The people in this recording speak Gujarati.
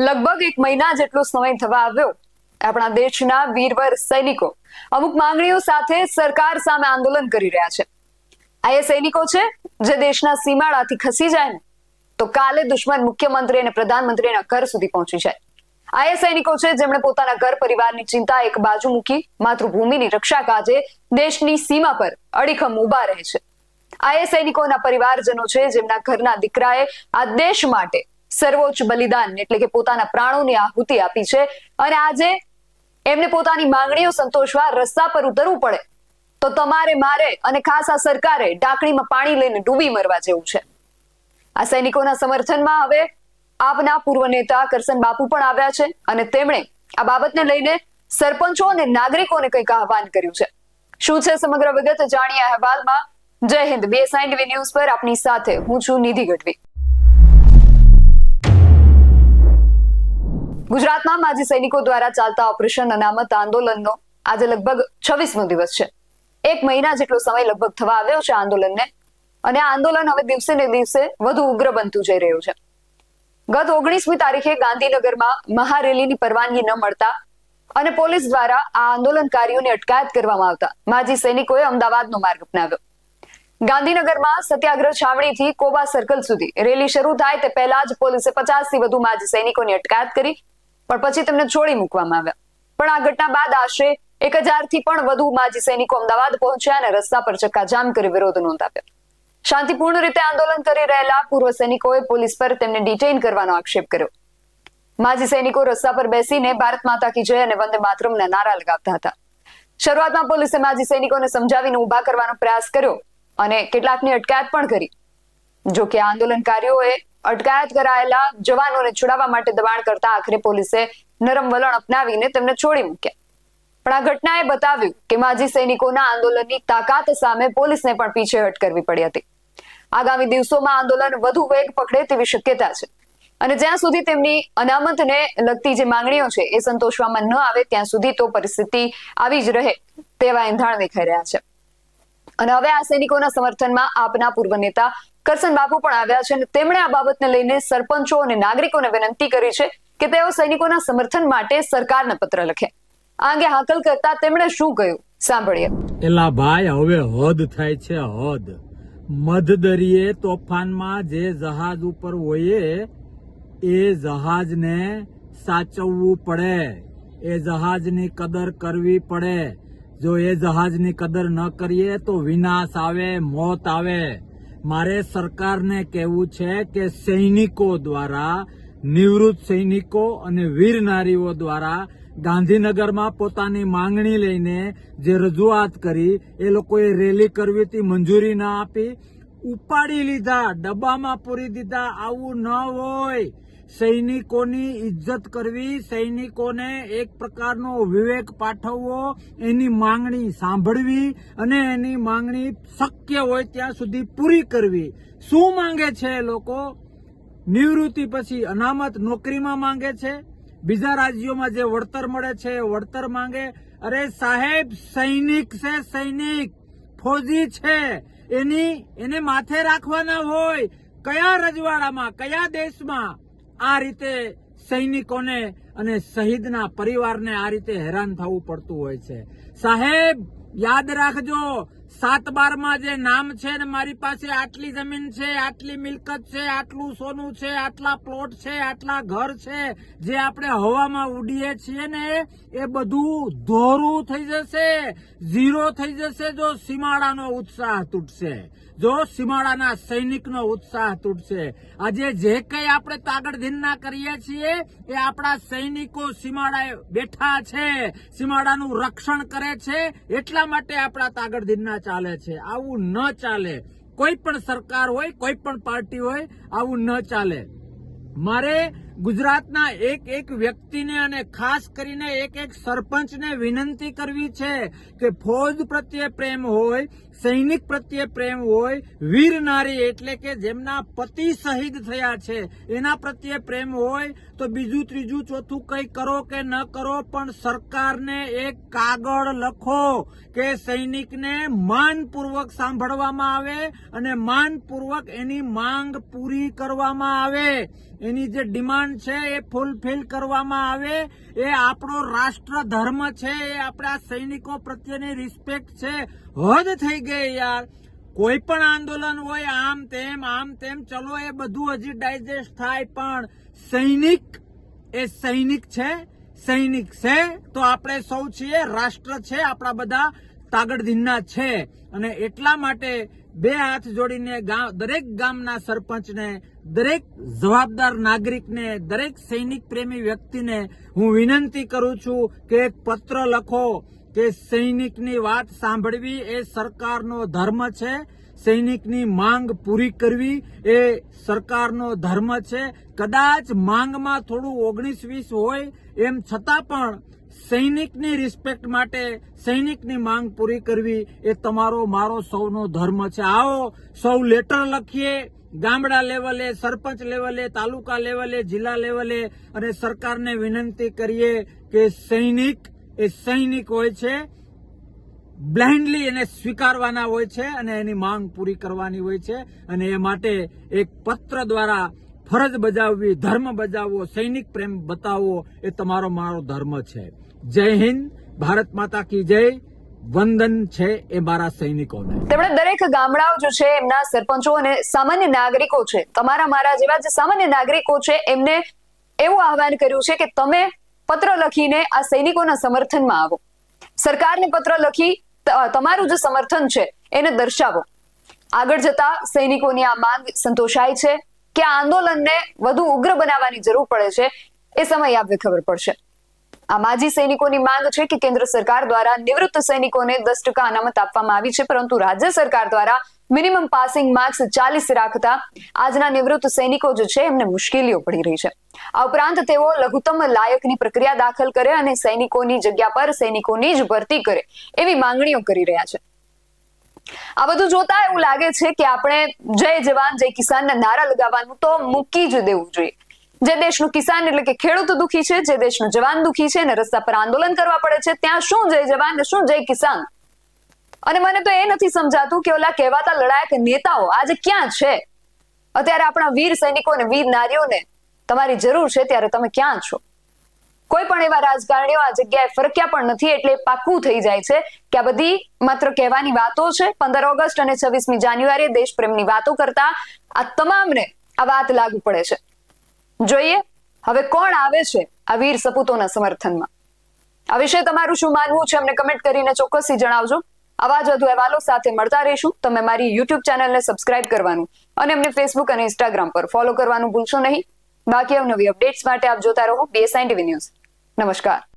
લગભગ એક મહિના જેટલો સમય થવા આવ્યો. આપણા દેશના વીરવર સૈનિકો અમુક માંગણીઓ સાથે સરકાર સામે આંદોલન કરી રહ્યા છે. આ એ સૈનિકો છે જે દેશના સીમાડાથી ખસી જાય ને, તો કાલે દુશ્મન મુખ્યમંત્રી અને પ્રધાનમંત્રીના ઘર સુધી પહોંચી જાય. આ એ સૈનિકો છે જેમણે પોતાના ઘર પરિવારની ચિંતા એક બાજુ મૂકી માતૃભૂમિની રક્ષા કાજે દેશની સીમા પર અડીખમ ઊભા રહે છે. આ એ સૈનિકોના પરિવારજનો છે જેમના ઘરના દીકરાએ આ દેશ માટે સર્વોચ્ચ બલિદાન એટલે કે પોતાના પ્રાણોની આહુતિ આપી છે. અને આજે એમને પોતાની માંગણીઓ સંતોષવા રસ્તા પર ઉતરવું પડે. તો તમારે, મારે અને ખાસ આ સરકારે ડાકણીમાં પાણી લઈને ડૂબી મરવા જેવું છે. આ સૈનિકોના સમર્થનમાં હવે આપના પૂર્વ નેતા કરસન બાપુ પણ આવ્યા છે અને તેમણે આ બાબતને લઈને સરપંચો અને નાગરિકોને કંઈક આહવાન કર્યું છે. શું છે સમગ્ર વિગત? જાણીએ અહેવાલમાં. જય હિન્દ. બીએસઆઈ ટીવી ન્યૂઝ પર આપની સાથે હું છું નિધિ ગઢવી. ગુજરાતમાં માજી સૈનિકો દ્વારા ચાલતા ઓપરેશન અનામત આંદોલનનો આજે લગભગ છવ્વીસમો દિવસ છે. એક મહિના જેટલો સમય લગભગ થવા આવ્યો છે આંદોલનને અને આ આંદોલન હવે દિવસે ને દિવસે વધુ ઉગ્ર બનતું જઈ રહ્યું છે. ગત ઓગણીસમી તારીખે ગાંધીનગરમાં મહારેલીની પરવાનગી ન મળતા અને પોલીસ દ્વારા આ આંદોલનકારીઓની અટકાયત કરવામાં આવતા માજી સૈનિકોએ અમદાવાદનો માર્ગ અપનાવ્યો. ગાંધીનગરમાં સત્યાગ્રહ છાવણીથી કોબા સર્કલ સુધી રેલી શરૂ થાય તે પહેલા જ પોલીસે પચાસથી વધુ માજી સૈનિકોની અટકાયત કરી પણ પછી તેમને છોડી મૂકવામાં આવ્યા. પણ આ ઘટના બાદ આશરે એક હજારથી પણ વધુ માજી સૈનિકો અમદાવાદ પહોંચ્યા અને રસ્તા પર ચક્કાજામ કરી વિરોધ નોંધાવ્યો. શાંતિપૂર્ણ રીતે આંદોલન કરી રહેલા પૂર્વ સૈનિકોએ પોલીસ પર તેમને ડિટેઇન કરવાનો આક્ષેપ કર્યો. માજી સૈનિકો રસ્તા પર બેસીને ભારત માતા કી જય અને વંદે માતરમના નારા લગાવતા હતા. શરૂઆતમાં પોલીસે માજી સૈનિકોને સમજાવીને ઊભા કરવાનો પ્રયાસ કર્યો અને કેટલાકની અટકાયત પણ કરી. જો કે આંદોલનકારીઓએ અટકાયત કરાયેલા જવાનોને છોડાવવા માટે દબાણ કરતા આખરે પોલીસે નરમ વલણ અપનાવીને તેમને છોડી મૂક્યા. પણ આ ઘટનાએ બતાવ્યું કે માજી સૈનિકોના આંદોલનની તાકાત સામે પોલીસને પણ પીછેહટ કરવી પડી હતી. આગામી દિવસોમાં આંદોલન વધુ વેગ પકડે તેવી શક્યતા છે. અને જ્યાં સુધી તેમની અનામતને લગતી જે માંગણીઓ છે એ સંતોષવામાં ન આવે ત્યાં સુધી તો પરિસ્થિતિ આવી જ રહે તેવા એંધાણ દેખાઈ રહ્યા છે. અને હવે આ સૈનિકોના સમર્થનમાં આપના પૂર્વ નેતા કરસન બાપુ પણ આવ્યા છે અને તેમણે આ બાબતને લઈને સરપંચો અને નાગરિકોને વિનંતી કરી છે કે તેઓ સૈનિકોના સમર્થન માટે સરકારને પત્ર લખે. આ અંગે હાકલ કરતા તેમણે શું કહ્યું? સાંભળીએ. એલા ભાઈ, હવે હદ થાય છે હદ. મધદરિયે તોફાનમાં જે જહાજ ઉપર હોઈએ, એ જહાજને સાચવવું પડે. એ જહાજની કદર કરવી પડે. જો એ જહાજની કદર ન કરીએ તો વિનાશ આવે, મોત આવે. મારે સરકારને કહેવું છે કે સૈનિકો દ્વારા, નિવૃત્ત સૈનિકો અને વીર નારીઓ દ્વારા ગાંધીનગરમાં પોતાની માંગણી લઈને જે રજૂઆત કરી, એ લોકોએ રેલી કરવી હતી, મંજૂરી ના આપી. ઉપાડી લીધા, ડબ્બામાં પૂરી દીધા, આવું ન હોય. સૈનિકોની ઇજ્જત કરવી, સૈનિકોને એક પ્રકારનો વિવેક પાઠવવો, એની માંગણી સાંભળવી અને એની માંગણી શક્ય હોય ત્યાં સુધી પૂરી કરવી. શું માંગે છે લોકો? નિવૃત્તિ પછી અનામત નોકરીમાં માંગે છે. બીજા રાજ્યોમાં જે વળતર મળે છે એ વળતર માંગે. અરે સાહેબ, સૈનિક છે, સૈનિક. ફોજી છે. એની, એને માથે રાખવાના હોય. કયા રજવાડામાં, કયા દેશમાં? આ રીતે સૈનિકોને અને શહીદના પરિવારને આ રીતે હેરાન થવું પડતું હોય છે. સાહેબ, યાદ રાખજો, સાત બારમાં જે નામ છે ને મારી પાસે આટલી જમીન છે, આટલી મિલકત છે, આટલું સોનું છે, આટલા પ્લોટ છે, આટલા ઘર છે, જે આપણે હવામાં ઉડીએ છીએ ને, એ બધું ધોરું થઈ જશે, ઝીરો થઈ જશે જો સીમાડાનો ઉત્સાહ તૂટશે. જો સીમાડાના સૈનિકનો ઉત્સાહ તૂટશે. આજે જે કંઈ આપણે તાગડધીનના કરીએ છીએ, એ આપણા સૈનિકો સીમાડાએ બેઠા છે. સીમાડાનું રક્ષણ કરે છે. એટલા માટે આપણા તાગડધીનના ચાલે છે. આવું ન ચાલે. કોઈ પણ સરકાર હોય, કોઈ પણ પાર્ટી હોય, આવું ન ચાલે. મારે ગુજરાતના એક એક વ્યક્તિને અને ખાસ કરીને એક એક સરપંચને વિનંતી કરવી છે કે ફૌજ પ્રત્યે પ્રેમ હોય, સૈનિક પ્રત્યે પ્રેમ હોય, વીર નારી એટલે કે જેમના પતિ શહીદ થયા છે, એના પ્રત્યે પ્રેમ હોય તો બીજું ત્રીજું ચોથું કંઈ કરો કે ન કરો, પણ સરકારને એક કાગળ લખો કે સૈનિકને માનપૂર્વક સાંભળવામાં આવે અને માનપૂર્વક એની માંગ પૂરી કરવામાં આવે. એની જે ડિમાન્ડ છે, એ ફૂલફિલ કરવામાં આવે. એ આપણો રાષ્ટ્ર ધર્મ છે, એ આપણા સૈનિકો પ્રત્યેની રિસ્પેક્ટ છે. હદ થઈ ગઈ યાર. કોઈ પણ આંદોલન હોય, આમ તેમ આમ તેમ, ચલો, એ બધું હજી ડાયજેસ્ટ થાય. પણ સૈનિક, એ સૈનિક છે? સૈનિક છે? તો આપણે સૌ છીએ રાષ્ટ્ર છે, આપણા બધા તાગડધીનના છે. અને એટલા માટે બે હાથ જોડીને દરેક ગામના સરપંચને, દરેક જવાબદાર નાગરિકને, દરેક સૈનિક પ્રેમી વ્યક્તિને હું વિનંતી કરું છું કે એક પત્ર લખો કે સૈનિકની વાત સાંભળવી એ સરકારનો ધર્મ છે, સૈનિકની માંગ પૂરી કરવી એ સરકારનો ધર્મ છે. કદાચ માંગમાં થોડું ઓગણીસ વીસ હોય, એમ છતાં પણ સૈનિકની રિસ્પેક્ટ માટે સૈનિકની માંગ પૂરી કરવી એ તમારો, મારો સૌનો ધર્મ છે. આવો, સૌ લેટર લખીએ. ગામડા લેવલે સરપંચ લેવલે તાલુકા લેવલે જિલ્લા લેવલે અને સરકારને વિનંતી કરીએ કે સૈનિક, એ સૈનિક હોય છે બ્લાઇન્ડલી એને સ્વીકારવાના હોય છે અને એની માંગ પૂરી કરવાની હોય છે અને એ માટે એક પત્ર દ્વારા ફરજ બજાવવી, ધર્મ બજાવવો, સૈનિક પ્રેમ બતાવવો એ તમારો મારો ધર્મ છે. જય હિન્દ, ભારત માતા કી જય. વંદન છે એ મારા સૈનિકોને. તેમણે દરેક ગામડાઓ જે છે એમના સરપંચો અને સામાન્ય નાગરિકો છે, તમારા મારા જેવા જે સામાન્ય નાગરિકો છે, એમને એવું આહવાન કર્યું છે કે તમે પત્ર લખીને આ સૈનિકોના સમર્થનમાં આવો. સરકારને પત્ર લખી તમારું જે સમર્થન છે એને દર્શાવો. આગળ જતા સૈનિકોની આ માંગ સંતોષાય છે. કે આંદોલનને વધુ ઉગ્ર બનાવવાની જરૂર પડે છે એ સમય આપવે ખબર પડશે. આ માજી સૈનિકોની માંગ છે કે કેન્દ્ર સરકાર દ્વારા નિવૃત્ત સૈનિકોને દસ ટકા અનામત આપવામાં આવી છે, પરંતુ રાજ્ય સરકાર દ્વારા મિનિમમ પાસિંગ માર્ક્સ ચાલીસ રાખતા આજના નિવૃત્ત સૈનિકો જે છે, એમને મુશ્કેલીઓ પડી રહી છે. આ ઉપરાંત તેઓ લઘુત્તમ લાયકની પ્રક્રિયા દાખલ કરે અને સૈનિકોની જગ્યા પર સૈનિકોની જ ભરતી કરે એવી માંગણીઓ કરી રહ્યા છે. આ બધું જોતા એવું લાગે છે કે આપણે જય જવાન, જય કિસાનના નારા લગાવવાનું તો મૂકી જ દેવું જોઈએ. જે દેશનું કિસાન એટલે કે ખેડૂત દુખી છે, જે દેશનું જવાન દુખી છે અને રસ્તા પર આંદોલન કરવા પડે છે, ત્યાં શું જય જવાન ને શું જય કિસાન? અને મને તો એ નથી સમજાતું કે ઓલા કહેવાતા લડાયક નેતાઓ આજે ક્યાં છે? અત્યારે આપણા વીર સૈનિકો અને વીર નારીઓને તમારી જરૂર છે, ત્યારે તમે ક્યાં છો? કોઈ પણ એવા રાજકારણીઓ આ જગ્યાએ ફરક્યા પણ નથી એટલે પાક્કું થઈ જાય છે કે આ બધી માત્ર કહેવાની વાતો છે. પંદર ઓગસ્ટ અને છવ્વીસમી જાન્યુઆરીએ દેશપ્રેમની વાતો કરતા આ તમામને આ વાત લાગુ પડે છે. જોઈએ, હવે કોણ આવે છે આ વીર સપૂતોના સમર્થનમાં? આ વિશે તમારું શું માનવું છે અમને કમેન્ટ કરીને ચોક્કસથી જણાવજો. આવા જ વધુ અહેવાલો સાથે મળતા રહીશું. તમે મારી યુટ્યુબ ચેનલને સબસ્ક્રાઇબ કરવાનું અને અમને ફેસબુક અને ઇન્સ્ટાગ્રામ પર ફોલો કરવાનું ભૂલશો નહીં. બાકી અવનવી અપડેટ્સ માટે આપ જોતા રહો બીએસઆઈ ટીવી ન્યૂઝ नमस्कार